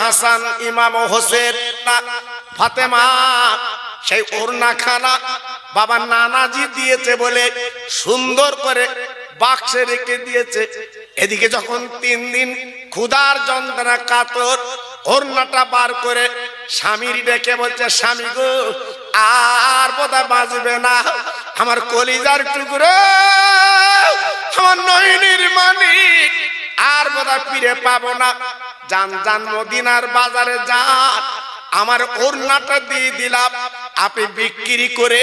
হাসান, ইমাম হোসেন ফাতেমা, সেই ওরনা খানা বাবা নানাজি দিয়েছে বলে সুন্দর করে বাক্সে রেখে দিয়েছে। এদিকে যখন তিন দিন ক্ষুধার যন্ত্রণা কাতর ওরনাটা বার করে স্বামীর ডেকে বলছে, স্বামী গো, আর বোধহয় বাঁচবে না। আমার কলিজার টুকরো, আমার নয়নের মানিক আর বোধহয় ফিরে পাবো না। যান যান, মদিনার বাজারে যান। আমার ওড়নাটা দিয়ে দিলাম। আপনি বিক্রি করে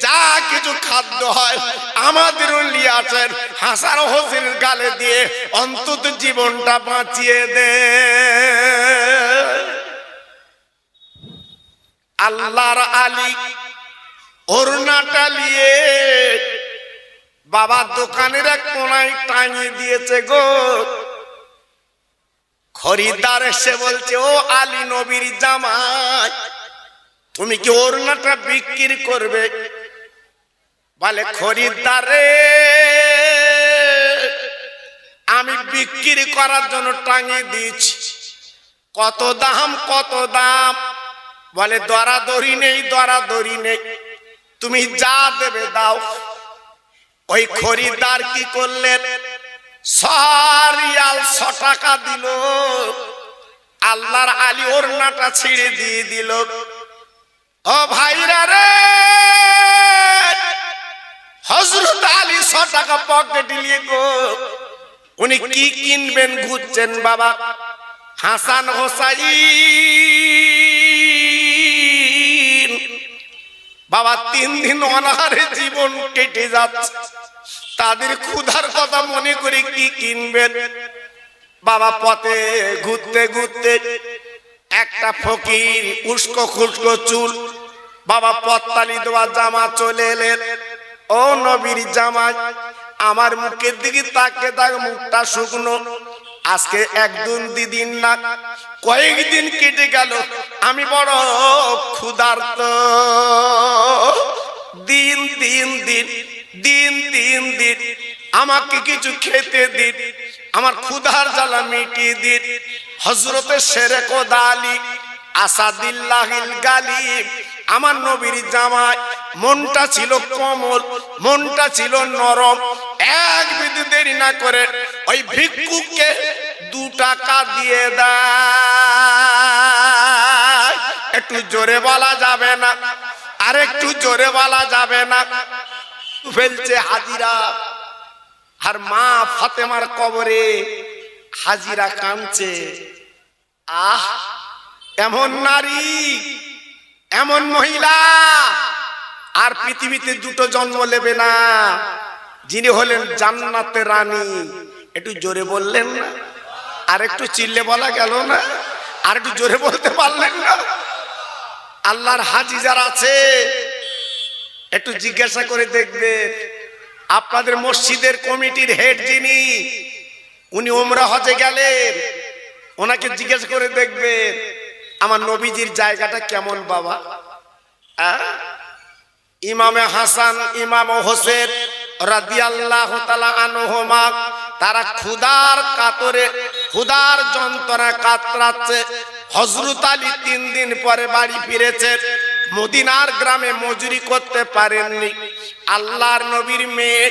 যা কিছু খাদ্য হয় আমাদের নিয়ে আছেন হাসান হোসেন গালে দিয়ে অন্তত জীবনটা বাঁচিয়ে দে আল্লাহর আলী ওড়নাটা নিয়ে বাবা দোকানের এক কোনায় টাঙিয়ে দিয়েছে গো। খরিদ্দার এসে বলছে, ও আলী নবীর জামাই, তুমি কি ওড়নাটা বিক্রি করবে? বলে, খরিদ্দার, আমি বিক্রি করার জন্য টাঙিয়ে দিয়েছি। কত দাম কত দাম? বলে, দরাদরি নেই দরাদরি নেই। তুমি যা দেবে দাও। ওই খরিদ্দার কি করলেন? সরিয়াল ছ টাকা দিল। আল্লাহর আলী ওড়নাটা ছিঁড়ে দিয়ে দিল। ও ভাইরা রে! হজরত আলী ছ টাকা পকেটে নিয়ে গো। উনি কি কিনবেন ঘুরছেন বাবা? হাসান হোসাইন। বাবা, তিন দিন অনাহারে জীবন কেটে যাচ্ছে। তাদের ক্ষুধার কথা মনে করে কি কিনবেন? বাবা পথে ঘুরতে ঘুরতে একটা ফকির উস্কো খুস্কো চুল, বাবা পত্তালি দেওয়া জামা চলে এলেন। ও নবীর জামাই, আমার মুখের দিকে তাকে তাক মুখটা শুকনো। আজকে একদিন দিদিন না কয়েকদিন কেটে গেল, আমি বড় ক্ষুধার্ত। দিন দিন দিন দিন দিন দিন। আমাকে কিছু খেতে দিন। আমার ক্ষুধার জ্বালা মিটিয়ে দিন। হজরতের সেরে কোদালি আসাদিল্লাহিল গালিব। আমার নবীর জামাই, মনটা ছিল কমল, মনটা ছিল নরম। এক বিধি দেরি না করে ওই ভিক্ষুককে দু টাকা দিয়ে দেয়। একটু জোরে বলা যাবে না আর একটু জোরে বলা যাবে না। ফেলছে হাজিরা। আর মা ফাতেমার কবরে হাজিরা কাঁদছে। আহ, এমন নারী, এমন মহিলা, আর পৃথিবীতে দুটো জন্ম নেবে না। যিনি হলেন জান্নাতে রানী। একটু জোরে বললেন না? আর একটু চিল্লে বলা গেল না? আর একটু জোরে বলতে পারলেন না? আল্লাহর হাজি যারা আছে একটু জিজ্ঞাসা করে দেখবে। আপনাদের মসজিদের কমিটির হেড যিনি, উনি ওমরা হজে গেলেন। ওনাকে জিজ্ঞাসা করে দেখবেন আমার নবীজির জায়গাটা কেমন বাবা? ইমামে হাসান, ইমাম হোসেন রাদিয়াল্লাহ আনহুমা, তারা ক্ষুধার কাতরে, ক্ষুধার যন্ত্রণা কাতরাচ্ছে। হজরত আলী তিন দিন পরে বাড়ি ফিরেছেন। মদিনার গ্রামে মজুরি করতে পারেননি। আল্লাহর নবীর মেয়ে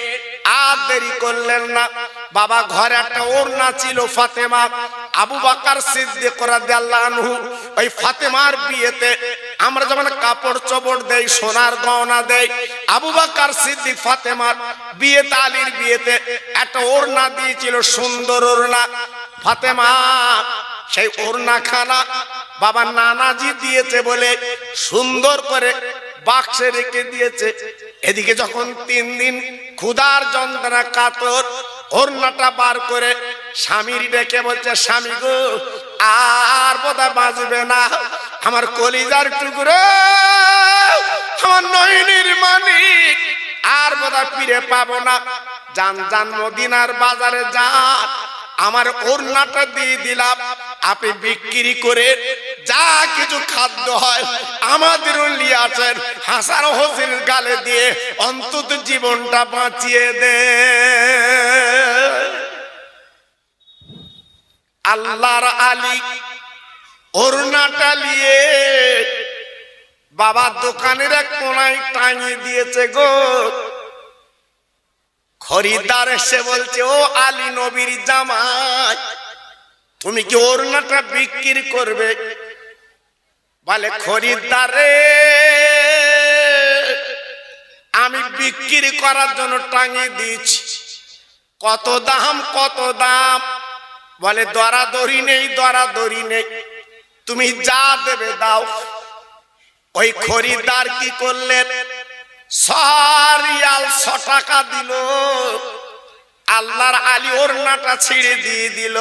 আর দেরি করলেন না। বাবা ঘরে একটা ওড়না ছিল ফাতেমা। আবু বাকার সিদ্দিক রাদিয়াল্লাহু ওই ফাতেমার বিয়েতে আমরা যেমন কাপড় চোপড় দেই, সোনার গহনা দেই, আবু বাকার সিদ্দিক ফাতেমার বিয়েতে, আলীর বিয়েতে একটা ওড়না দিয়েছিল সুন্দর ওড়না। ফাতেমা, সেই ওড়না খানা বাবা নানাজি দিয়েছে বলে সুন্দর করে বাক্সে রেখে দিয়েছে। এদিকে যখন তিন দিন ক্ষুধার যন্ত্রণা কাতর, ওড়নাটা বার করে স্বামীর ডেকে বলছে, স্বামী গো, আর বোধহয় বাঁচবে না। আমার কলিজার টুকরো, আমার নয়নের মানিক আর বোধহয় ফিরে পাবো না। যান যান মদিনার বাজারে যান। আমার ওড়নাটা দিয়ে দিলাম। আপনি বিক্রি করে যা কিছু খাদ্য হয় আমাদের নিয়ে আছেন। হাসান গালে দিয়ে অন্তত জীবনটা বাঁচিয়ে দে। আল্লাহর আলী অরুণাটা নিয়ে বাবা দোকানের এক কোনায় টাঙিয়ে দিয়েছে গো। খরিদ্দার এসে বলছে, ও আলী নবীর জামাই, তুমি কি ওড়নাটা বিক্রি করবে? বলে, খরিদ্দার রে আমি বিক্রি করার জন্য টাঙিয়ে দিচ্ছি কত দাম কত দাম? বলে, দরাদরি নেই দরাদরি নেই। তুমি যা দেবে দাও। ওই খরিদ্দার কি করলেন? সরিয়াল ছ টাকা দিল। আল্লাহর আলী ওড়নাটা ছিঁড়ে দিয়ে দিল।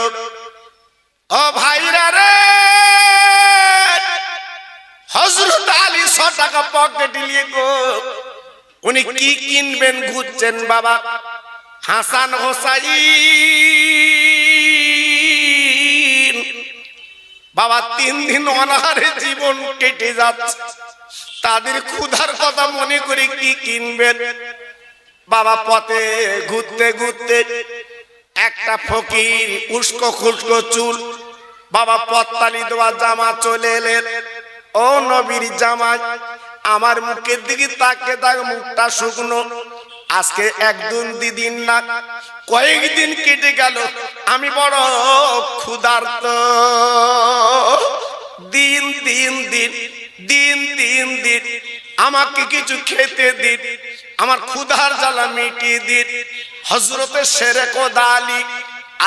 ও ভাইরা রে হজরত আলী ছ টাকা পকেটে নিয়ে গো। উনি কি কিনবেন ঘুরছেন বাবা? হাসান হোসাইন। বাবা, তিন দিন অনাহারে জীবন কেটে যাচ্ছে। তাদের ক্ষুধার কথা মনে করে কি কিনবেন? বাবা পথে ঘুরতে ঘুরতে একটা ফকির উস্কো খুস্কো চুল, বাবা পত্তালি দেওয়া জামা চলে এলেন। ও নবীর জামা আমার মুখের দিকে তাকে তাক মুখটা শুকনো। আজকে একদিন দিদিন না, কয়েকদিন কেটে গেল, আমি বড় ক্ষুধার্ত। দিন দিন দিন দিন দিন দিন, আমাকে কিছু খেতে দিন, আমার ক্ষুধার জ্বালা মিটিয়ে দিন। হজরতে সেরে কোদালি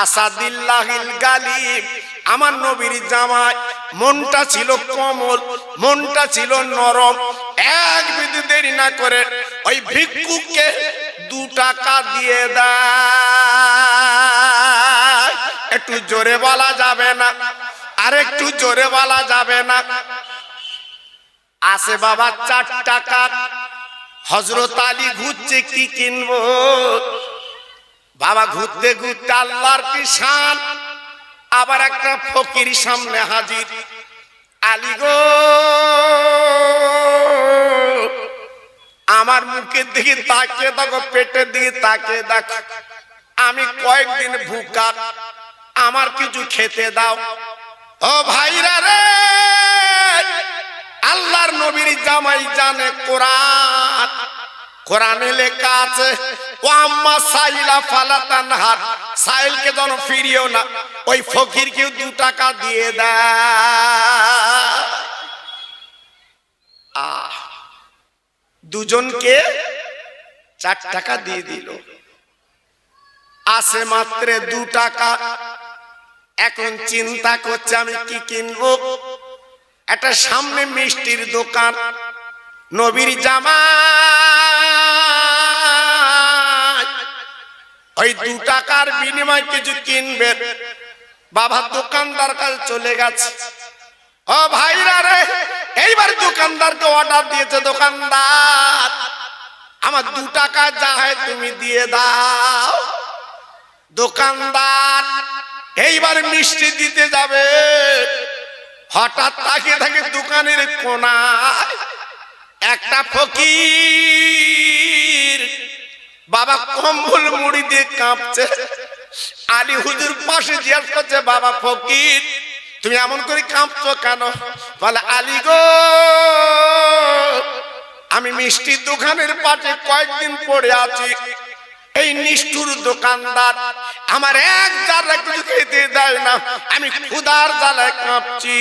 আসাদিল্লাহিল গালিব, আমার নবীর জামাই, মনটা ছিল কমল, মনটা ছিল নরম, এক বিধি দেরি না করে ওই ভিক্ষুককে দু টাকা দিয়ে দেয়। একটু জোরে বলা যাবে না আর একটু জোরে বলা যাবে না। আসে বাবা চার টাকা। হজরত আলী ঘুরছে কি কিনবো? বাবা ঘুরতে ঘুরতে আল্লাহর কিষান আবার একটা ফকির সামনে হাজির। আলী গো, আমার মুখের দিকে তাকিয়ে দেখো, পেটের দিকে তাকিয়ে দেখো। আমি কয়েকদিন ভুকা আমার কিছু খেতে দাও। ও ভাইরা রে! আল্লাহর নবীর জামাই জানে কোরআন। কোরআনে লেখা আছে, ও আম্মা সাইলা ফালাতান হার। সাইলকে যেন ফিরিও না, ওই ফকিরকে দু টাকা দিয়ে দেয়। আহ, দুজনকে চার টাকা দিয়ে দিল। আসে মাত্র দু টাকা। এখন চিন্তা করছে আমি কি কিনবো? একটা সামনে মিষ্টির দোকান, নবীর জামা ওই দু টাকার বিনিময় কিছু কিনবে। বাবা দোকানদার কাছে চলে গেছে। ও ভাইরা রে, এইবার দোকানদারকে অর্ডার দিয়েছে দোকানদার। আমার দু টাকা যা হয় তুমি দিয়ে দাও। দোকানদার, এইবার মিষ্টি দিতে যাবে। হঠাৎ তাকিয়ে থাকে দোকানের কোনায় একটা ফকির। বাবা কম্বল মুড়ি দিয়ে কাঁপছে। আলী হুজুর পাশে জিজ্ঞাসা করছে, বাবা ফকির, তুমি এমন করে কাঁপছো কেন? বলে, আলী গো, আমি মিষ্টির দোকানের পাশে কয়েকদিন পড়ে আছি। এই নিষ্ঠুর দোকানদার, আমার এক জায়গা কিছু খেতে দেয় না, আমি ক্ষুদার জ্বালায় কাঁপছি।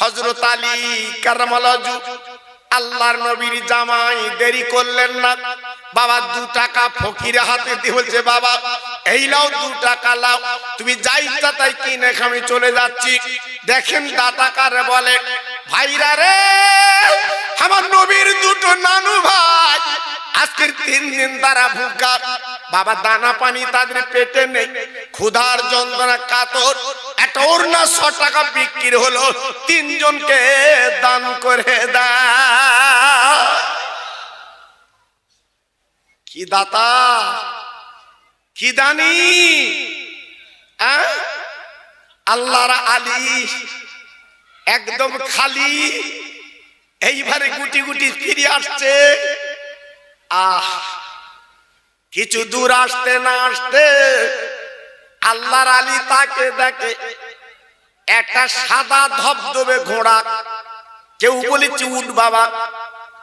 হজরত আলী কারামালাজু, আল্লাহর নবীর জামাই, দেরি করলেন না। বাবা, দু টাকা ফকিরে হাতে দিয়ে বলছে, বাবা, এই লাও দু টাকা লাও তুমি যাই ইচ্ছা তাই কিনে আমি চলে যাচ্ছি। দেখেন দাতা কারে বলে, ভাইরা রে, আমার নবীর দুটো নানু ভাই আজকের তিন দিন তারা ভুকা। বাবা, দানা পানি তাদের পেটে নেই। ক্ষুধার যন্ত্রণা, কাতর। একটা ওড়না ছ টাকা বিক্রি হলো। তিনজনকে দান করে দা কি দাতা? কি দানি? আহ? আল্লাহর আলী। একদম খালি। এইবারে গুটি গুটি ফিরে আসছে। আহ, কিছু দূর আসতে না আসতে আল্লাহর আলী তাকে দেখে একটা সাদা ধবধবে ঘোড়া, কেউ বলেছে, উঠ বাবা।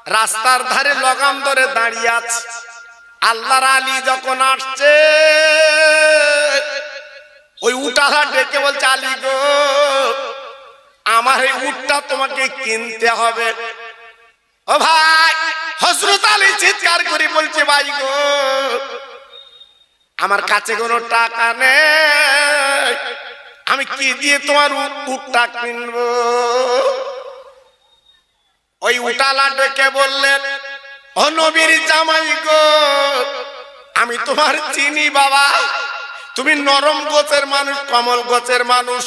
রাস্তার ধারে লগাম ধরে দাঁড়িয়ে আছে। আল্লাহর আলী যখন আসছে, ওই উটালা ডেকে বলছে, আলী গো, আমার এই উটটা তোমাকে কিনতে হবে। ও ভাই হজরত আলী চিৎকার করে বলছে, ভাই গো, আমার কাছে কোনো টাকা নেই। আমি কি দিয়ে তোমার উটটা কিনবো? ওই উটালা ডেকে বললেন ও নবীর জামাই গো, আমি তোমার চিনি বাবা। তুমি নরম গোছের মানুষ, কমল গোছের মানুষ।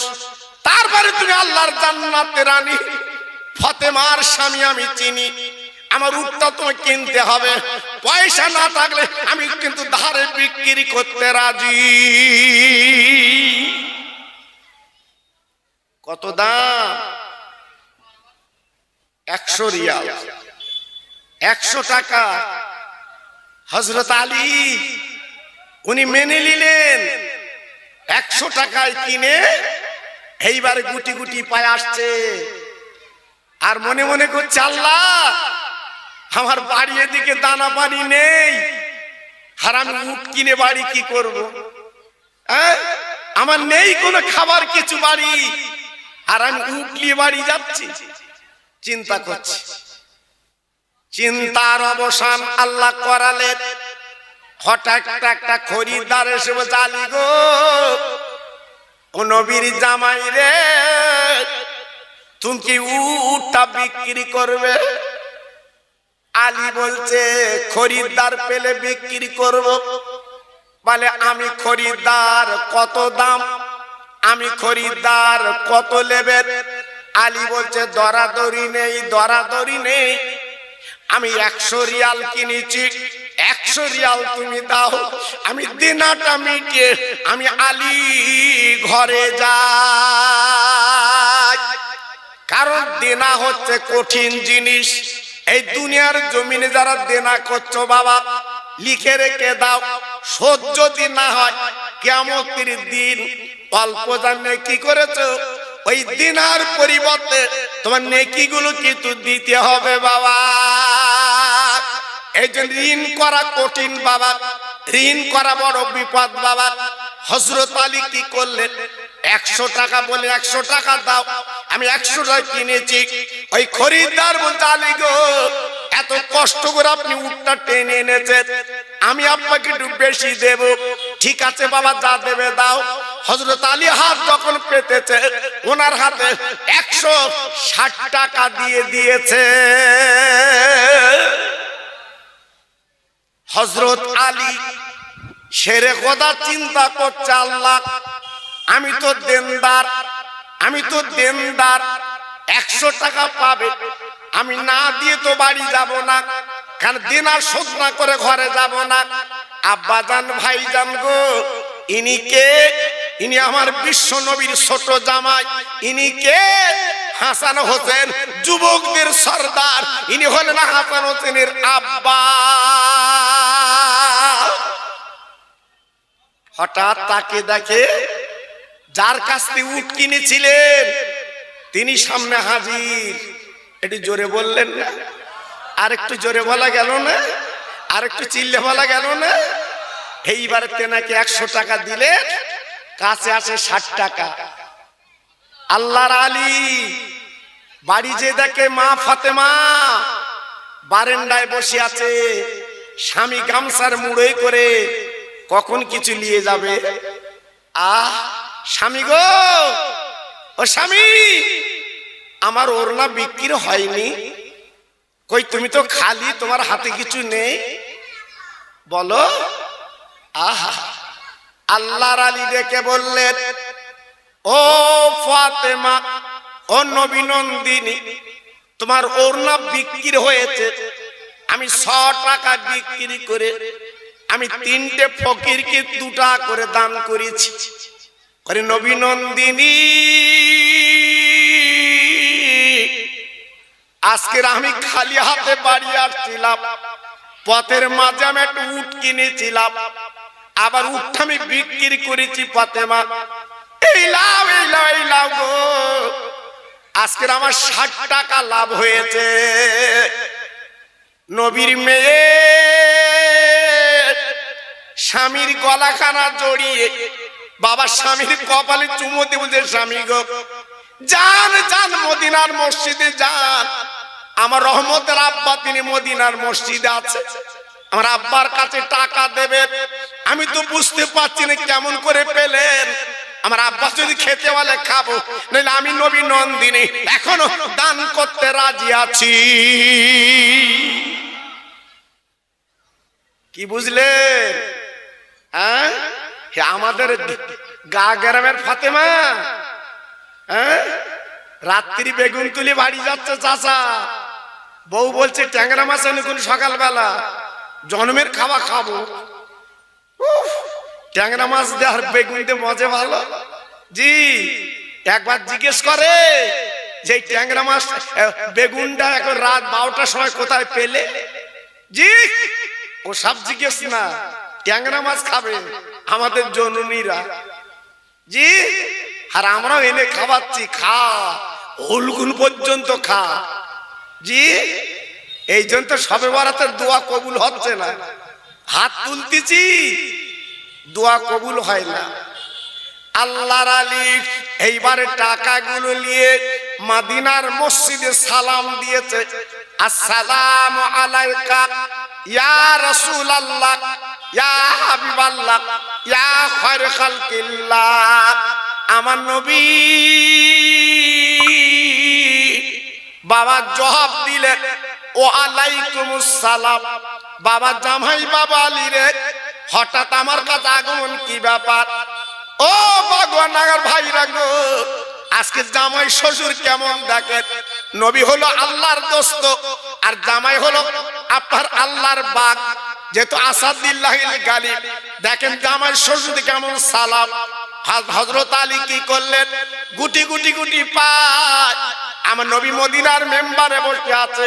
তারপরে তুমি আল্লাহর জান্নাতে রানী। ফতেমার স্বামী আমি চিনি। আমার উটটা তোমায় কিনতে হবে। পয়সা না থাকলে আমি কিন্তু ধারে বিক্রি করতে রাজি। কত দাম? একশো রিয়াল। একশো টাকা। হজরত আলী, উনি মেনে নিলেন। একশো টাকায় কিনে এইবার গুটি গুটি পায়ে আসছে। আর মনে মনে করছে, আল্লাহ আমার বাড়ি এদিকে দানা পানি নেই। আর আমি উঠ কিনে বাড়ি কি করব? হ্যাঁ? আমার নেই কোনো খাবার কিছু বাড়ি। আর আমি উঠ নিয়ে বাড়ি যাচ্ছি। চিন্তা করছি। চিন্তার অবসান আল্লাহ করালেন। হঠাৎ একটা খরিদ্দার এসে বলছে, আলী গো নবীর জামাই রে, তুমি কি উটটা বিক্রি করবে? আলী বলছে, খরিদ্দার পেলে বিক্রি করব। বলে, আমি খরিদ্দার, কত দাম? আমি খরিদ্দার, কত নেবেন আলী বলছে, দরাদরি নেই দরাদরি নেই। আমি একশো রিয়াল কিনেছি, একশো রিয়াল তুমি দাও। আমি দিনাটা মিটিয়ে, আমি আলী ঘরে যাই। কারণ দেনা হচ্ছে কঠিন জিনিস। এই দুনিয়ার জমিনে যারা দেনা করছ বাবা, লিখে রেখে দাও শোধ যদি না হয় কেমতির দিন অল্প জানে কি করেছ, ওই দিনার পরিবর্তে তোমার নেকিগুলো কিন্তু দিতে হবে বাবা। এই জন্য ঋণ করা কঠিন বাবা, ঋণ করা বড় বিপদ বাবা। হজরত আলী কি করলেন? একশো টাকা বলে একশো টাকা দাও। আমি একশো টাকা কিনেছি। ওই খরিদ্দার বলতে, আলী গো, এত কষ্ট করে আপনি উটটা টেনে এনেছেন। আমি আপনাকে একটু বেশি দেব। ঠিক আছে বাবা, যা দেবে দাও। হজরত আলী হাত যখন পেতেছে, ওনার হাতে একশো ষাট টাকা দিয়ে দিয়েছে। হজরত আলী সেরে কথা চিন্তা করছে আল্লাহ। আমি তো দেনদার, আমি তো দেনদার, একশো টাকা পাবে। আমি না দিয়ে তো বাড়ি যাব না, কারণ দিনার শোধ না করে ঘরে যাব না। আব্বা জান, ভাই জান গো, ইনি কে? ইনি আমার বিশ্ব নবীর ছোট জামাই। ইনি কে? হাসান হোসেন, যুবকদের সর্দার। ইনি হলেন হাসান হোসেনের আব্বা। হঠাৎ তাকে দেখে যার কাছ থেকে উট কিনেছিলেন, তিনি সামনে হাজির। একটু জোরে বললেন না? আর একটু জোরে বলা গেল না? আর একটু চিল্লে বলা গেল না? এইবারে তেনাকে একশো টাকা দিলে কাছে আসে ষাট টাকা। আল্লাহর আলী বাড়ি যে দেখে মা ফাতেমা বারেন্ডায় বসে আছে, স্বামী গামছার মুড়োই করে কখন কিছু নিয়ে যাবে? আহ, স্বামী গো! ও স্বামী! আমার ওড়না বিক্রি হয়নি। কই, তুমি তো খালি, তোমার হাতে কিছু নেই? বলো। আহা, আল্লাহর আলী ডেকে বললেন, ও ফাতেমা, ও নবীনন্দিনী, তোমার ওড়না বিক্রি হয়েছে। আমি ছ টাকা বিক্রি করে আমি তিনটে ফকিরকে দুটা করে দান করেছি। করে নবীনন্দিনী, আজকের আমি খালি হাতে বাড়ি আসছিলাম, পথের মাঝে আমি একটা উট কিনেছিলাম, আবার উঠটা আমি বিক্রি করেছি ফাতেমা এই লাভ এই লাভ এই লাভ গো। আজকের আমার ষাট টাকা লাভ হয়েছে। নবীর মেয়ে স্বামীর গলাখানা জড়িয়ে বাবা স্বামীর কপালে চুমো দেব যে স্বামী গো, যান যান মদিনার মসজিদে যান। আমার রহমতের আব্বা, তিনি মদিনার মসজিদে আছে। আমার আব্বার কাছে টাকা দেবেন আমি তো বুঝতে পারছি না কেমন করে পেলেন। আমার আব্বা যদি খেতে বলে, খাব। নইলে আমি নবী নন্দিনী, এখনও দান করতে রাজি আছি। কি বুঝলেন? হ্যাঁ? আমাদের গা গ্রামের ফাতেমা। হ্যাঁ? রাত্রি বেগুন তুলি বাড়ি যাচ্ছে চাচা। বউ বলছে, ট্যাংরা মাছ অনুকূল সকালবেলা জন্মের খাওয়া খাব? ট্যাংরা মাছ দেওয়ার বেগুন দিয়ে মজা ভালো। জি, একবার জিজ্ঞেস করে যে ট্যাংরা মাছ বেগুনটা এখন রাত বারোটার সময় কোথায় পেলে? জি ও সব জিজ্ঞেস না। ট্যাংরা মাছ খাবে আমাদের জননীরা। জি, আর আমরাও এনে খাওয়াচ্ছি, খা হলগুন পর্যন্ত খা। জি, এই জন্য তো সবে বরাতের দোয়া কবুল হচ্ছে না। হাত তুলতেছি, দোয়া কবুল হয় না। আল্লাহর আলী এইবারে টাকাগুলো নিয়ে মাদিনার মসজিদে সালাম দিয়েছে। আসসালামু আলাইকা, ইয়া রাসূলুল্লাহ। ইয়া হাবিবাল্লাহ, ইয়া খায়র খালকিল্লাহ, আমার নবী। বাবা জবাব দিলেন ও আলাইকুমুস সালাম। বাবা জামাই বাবা আলী রে, হঠাৎ আমার কাছে আগমন কি ব্যাপার? ও ভগবান নাগার ভাইরা গো, আজকে জামাই শ্বশুর কেমন দেখেন? নবী হলো আল্লাহর দোস্ত, আর জামাই হলো আপনার আল্লাহর বাগ। যেহেতু আসাদিল্লাহ গালি, দেখেন আমার শ্বশুর কেমন সালাম। হজরত আলী কি করলেন? গুটি গুটি গুটি পায়। আমার নবী মদিনার মেম্বারে বসে আছে।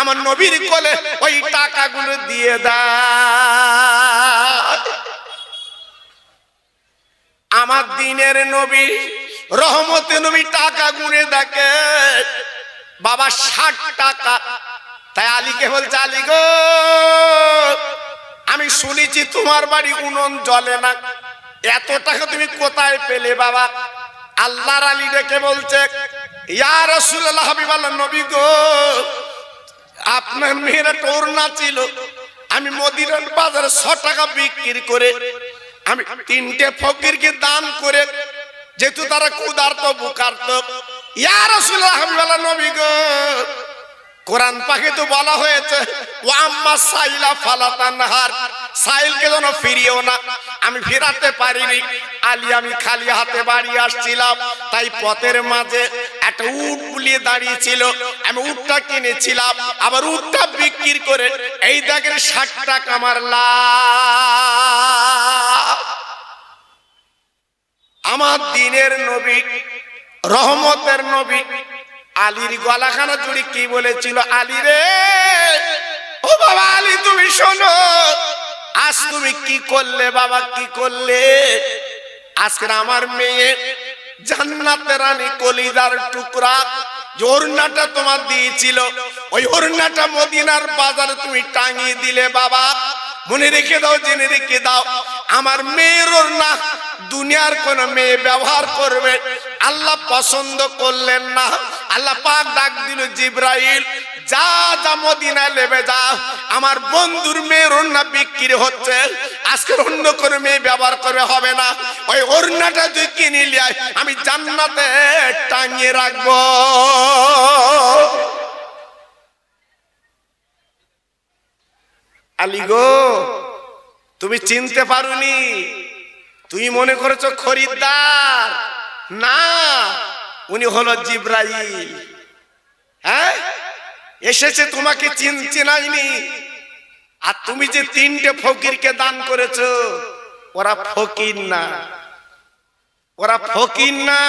আমার নবীর কোলে ওই টাকাগুলো দেয় আমার দিনের নবী রহমতে নবী টাকা গুনে দেখে, বাবা ষাট টাকা। তাই আলীকে বলছে, আলী গো আমি শুনেছি তোমার বাড়ি উনন জ্বলে না। এত টাকা তুমি কোথায় পেলে বাবা? আল্লাহর আলী ডেকে বলছে, ইয়া রাসূলুল্লাহ হাবিবাল্লাহ নবী গো, আপনার মেয়েরা টোর না ছিল। আমি মদিনার বাজারে ছ টাকা বিক্রি করে, আমি তিনটে ফকিরকে দান করে, যেহেতু তারা ক্ষুধার্ত বুকার্ত ইয়া রাসূলুল্লাহ হাবিবাল্লাহ নবী গো কোরআন পাখি তো বলা হয়েছে ও আম্মা সাইলা ফালাতানহার সাইলকে যেন ফিরিও না, আমি ফিরাতে পারিনি। আলী, আমি খালি হাতে বাড়ি আসছিলাম, তাই পথের মাঝে একটা উট বুলিয়ে দাঁড়িয়েছিল আমি উটটা কিনেছিলাম, আবার উটটা বিক্রি করে এই দেখেন ষাট টাকা আমার আমার দিনের নবী, রহমতের নবী আলীর গলাখানা জুড়ি কি বলেছিল? আলী রে! ও বাবা, আলী, তুমি শোনো। আজ তুমি কি করলে বাবা, কি করলে? আজকে আমার মেয়ে জান্নাতের রানী কলিদার টুকরা ওড়নাটা তোমার দিয়েছিল। ওই ওড়নাটা মদিনার বাজারে তুমি টাঙিয়ে দিলে বাবা। মনে রেখে দাও, জেনে রেখে দাও। আমার মেয়ের ওড়না দুনিয়ার কোন মেয়ে ব্যবহার করবে। আল্লাহ পছন্দ করলেন না। আল্লাহ পাক ডাক দিল, জিব্রাইল, যা যা, মদিনায় নেবে যা। আমার বন্ধুর মেয়ের ওড়না বিক্রি হচ্ছে। আজকের অন্য কোনো মেয়ে ব্যবহার করবে হবে না। ওই ওড়নাটা তুই কিনে লিয়াই আমি জান্নাতে টাঙিয়ে রাখব। আলী গো, তুমি চিনতে পারুনি? তুমি মনে করেছ খরিদ্দার? না। উনি হলো জিব্রাইল। হ্যাঁ? এসেছে তোমাকে চিন চিনাইনি আর তুমি যে তিনটে ফকিরকে দান করেছ, ওরা ফকির না। ওরা ফকির না।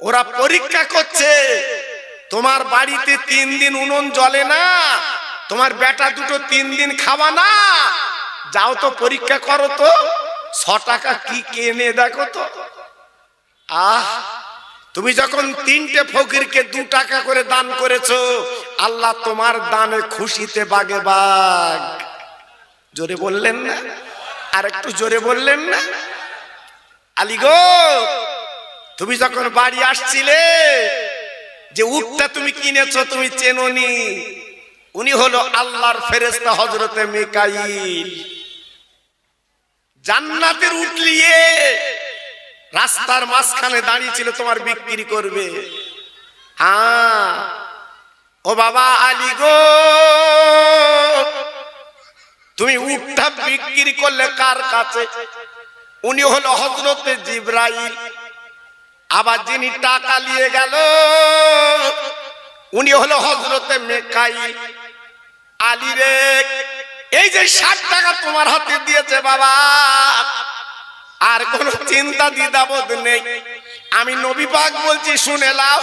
ওরা পরীক্ষা করছে, তোমার বাড়িতে তিন দিন উনুন জ্বলে না, তোমার বেটা দুটো তিন দিন খাওয়া না। যাও তো পরীক্ষা করো তো ছ টাকা কি কেনে দেখো তো। আহ! তুমি যখন তিনটে ফকিরকে দু টাকা করে দান করেছ, আল্লাহ তোমার দানে খুশিতে বাগে বাগ। জোরে বললেন না? আর একটু জোরে বললেন না? আলী গো, তুমি যখন বাড়ি আসছিলে, যে উটটা তুমি কিনেছো তুমি চেননি। উনি হলো আল্লাহর ফেরেস্তা হজরতে মিকাইল। জান্নাতের উঠলিয়ে রাস্তার মাঝখানে দাঁড়িয়ে ছিল তোমার বিক্রি করবে। হ্যাঁ। ও বাবা আলী গো। তুমি উঠটা বিক্রি করলে কার কাছে? উনি হলো হজরতে জিব্রাইল। আবার যিনি টাকা নিয়ে গেল, উনি হলো হজরতে মেকাইল। আলী রে, এই যে ষাট টাকা তোমার হাতে দিয়েছে বাবা। আর কোন চিন্তা দ্বিধাবোধ নেই। আমি নবী পাক বলছি, শুনে লাও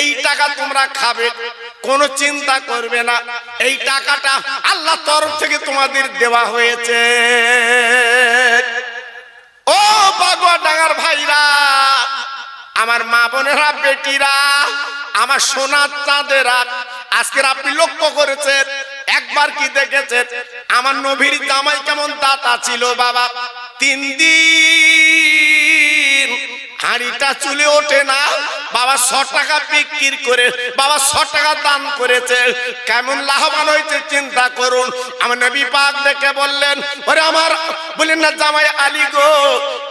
এই টাকা তোমরা খাবে, কোন চিন্তা করবে না। এই টাকাটা আল্লাহ তরফ থেকে তোমাদের দেওয়া হয়েছে। ও বাগুয়া ডাঙ্গার ভাইরা, আমার মা বোনেরা, বেটিরা, আমার সোনার চাঁদেরা, আজকের আপনি লক্ষ্য করেছেন, একবার কি দেখেছেন? আমার নবীর জামাই কেমন দাতা ছিল বাবা। তিন দিন। হাঁড়িটা চুলে ওঠে না। বাবা ছ টাকা বিক্রি করে, বাবা ছ টাকা দান করেছে। কেমন লাভবান হয়েছে চিন্তা করুন। আমার নবী পাক দেখে বললেন, ওরে আমার, বললেন না জামাই আলী গো,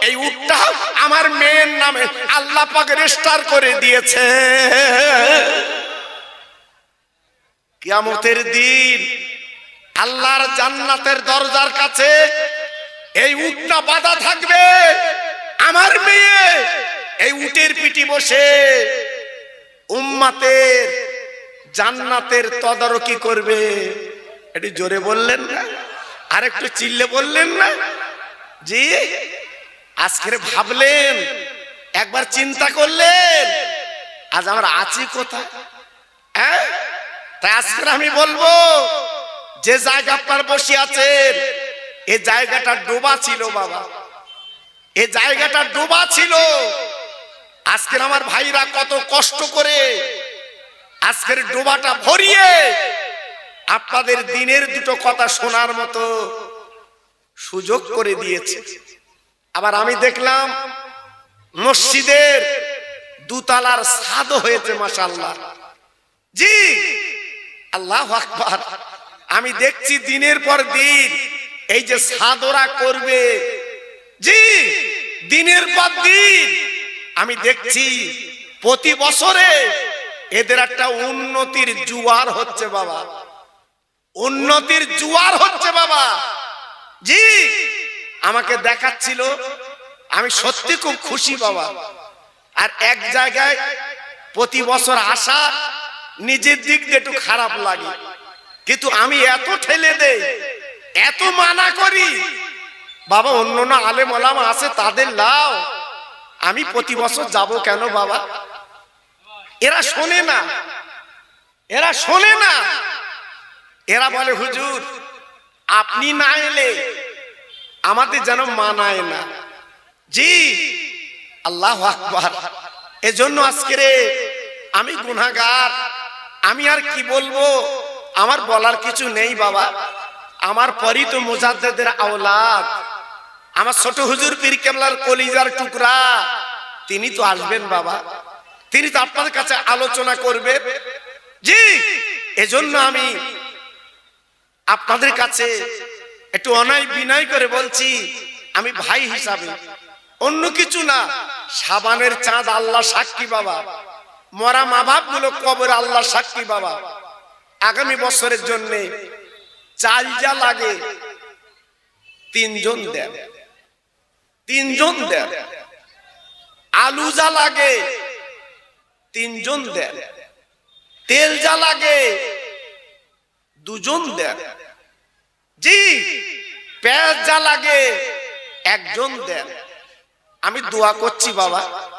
এই উটটা আমার মেয়ের নামে আল্লাহ পাক রেজিস্টার করে দিয়েছে। কিয়ামতের দিন আল্লাহর জান্নাতের দরজার কাছে এই উটটা বাধা থাকবে। আমার মেয়ে এই উটের পিটি বসে উম্মাতের জান্নাতের তদারকি করবে। এটি জোরে বললেন না? আর একটু চিল্লে বললেন না? জি আজকের ভাবলেন, একবার চিন্তা করলেন, আজ আমরা আছি কোথায়? হ্যাঁ? তাই আজকে আমি বলব, যে জায়গা আপনার বসে আছেন এই জায়গাটা ডোবা ছিল, বাবা। এ জায়গাটা ডোবা ছিল। আজকের আমার ভাইরা কত কষ্ট করে আজকের ডোবাটা ভরিয়ে আপনাদের দিনের দুটো কথা শোনার মতো সুযোগ করে দিয়েছে। আবার আমি দেখলাম মসজিদের দুতলার সাদ হয়েছে মাসাল্লাহ জি, আল্লাহ আকবার। আমি দেখছি দিনের পর দিন এই যে সাদরা করবে। জি, দিনের পর দিন। আমি দেখছি প্রতি বছরে এদের একটা উন্নতির জুয়ার হচ্ছে বাবা। উন্নতির জুয়ার হচ্ছে বাবা। জি, আমাকে দেখাচ্ছিল। আমি সত্যি খুব খুশি বাবা। আর এক জায়গায় প্রতি বছর আসা নিজের দিক দিয়ে একটু খারাপ লাগে। কিন্তু আমি এত ঠেলে দেই। এত মানা করি। বাবা, অন্য না আলেম ওলামা আছে, তাদের লাও। আমি প্রতি বছর যাব কেন বাবা? এরা শোনে না। এরা শোনে না। এরা বলে, হুজুর, আপনি না এলে আমাদের যেন মানায় না। জি, আল্লাহ আকবার। এজন্য আজকে আমি গুনাগার আমি আর কি বলব? আমার বলার কিছু নেই বাবা। আমার পরই তো মুজাদ্দেদের আওলাদ। আমার ছোট হুজুর পীর কেমলার কলিজার টুকরা। তিনি তো আসবেন বাবা। তিনি তো আপনার কাছে আলোচনা করবেন জি, এজন্য আমি আপনাদের কাছে একটু অনায় বিনয় করে বলছি, আমি ভাই হিসাবে। অন্য কিছু না, সাবানের চাঁদ আল্লাহ সাক্ষী বাবা। মরা মা বাপগুলো কবর আল্লাহ সাক্ষী বাবা। আগামী বছরের জন্য চাল যা লাগে। তিনজন দেন। তিনজন দেন। আলু যা লাগে, তিনজন দেন। তেল যা লাগে, দুজন দেন। জি, পেঁয়াজ যা লাগে, একজন দেন। আমি দোয়া করছি বাবা।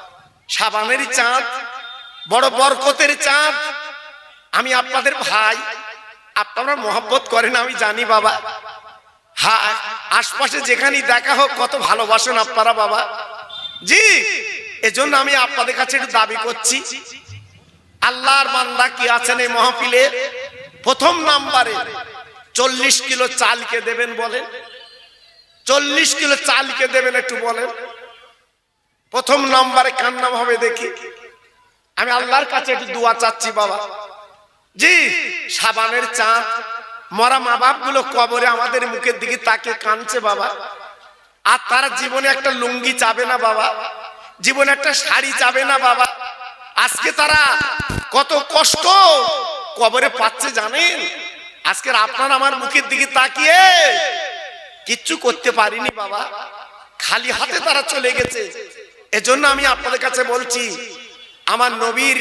সাবানের চাঁদ, বড় বরকতের চাঁদ। আমি আপনাদের ভাই। আপনারা মহব্বত করেন, আমি জানি বাবা। হ্যাঁ আশপাশে যেখানেই দেখা হোক, কত ভালোবাসেন আপনারা বাবা। জি, এজন্য আমি আপনাদের কাছে একটু দাবি করছি। আল্লাহর বান্দা কি আছেন এই মহফিলে? প্রথম নাম্বারে চল্লিশ কিলো চালকে দেবেন বলেন। চল্লিশ কিলো চালকে দেবেন একটু বলেন। প্রথম নম্বরে কার হবে দেখি। আমি আল্লাহর কাছে একটু দোয়া চাচ্ছি বাবা। জি, সাবানের চাঁদ। মরা মা বাপগুলো কবরে আমাদের মুখের দিকে তাকে কানছে বাবা। আর তারা জীবনে একটা লুঙ্গি চাবে না বাবা। জীবনে একটা শাড়ি চাবে না বাবা। আজকে তারা কত কষ্ট কবরে পাচ্ছে জানেন? আজকের আপনার আমার মুখের দিকে তাকিয়ে কিচ্ছু করতে পারিনি বাবা। খালি হাতে তারা চলে গেছে। এজন্য আমি আপনাদের কাছে বলছি, আমার নবীর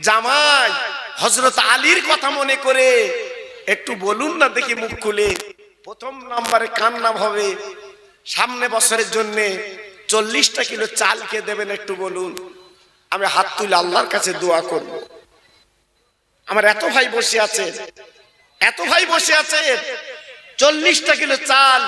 জামাই হজরত আলীর কথা মনে করে। একটু বলুন না দেখি মুখ খুলে। প্রথম নাম্বারে কার নাম হবে? সামনে বছরের জন্য চল্লিশটা কিলো চালকে দেবেন একটু বলুন। আমি হাত তুলে আল্লাহর কাছে দোয়া করব। আমার এত ভাই বসে আছে, এত ভাই বসে আছে, চল্লিশটা কিলো চাল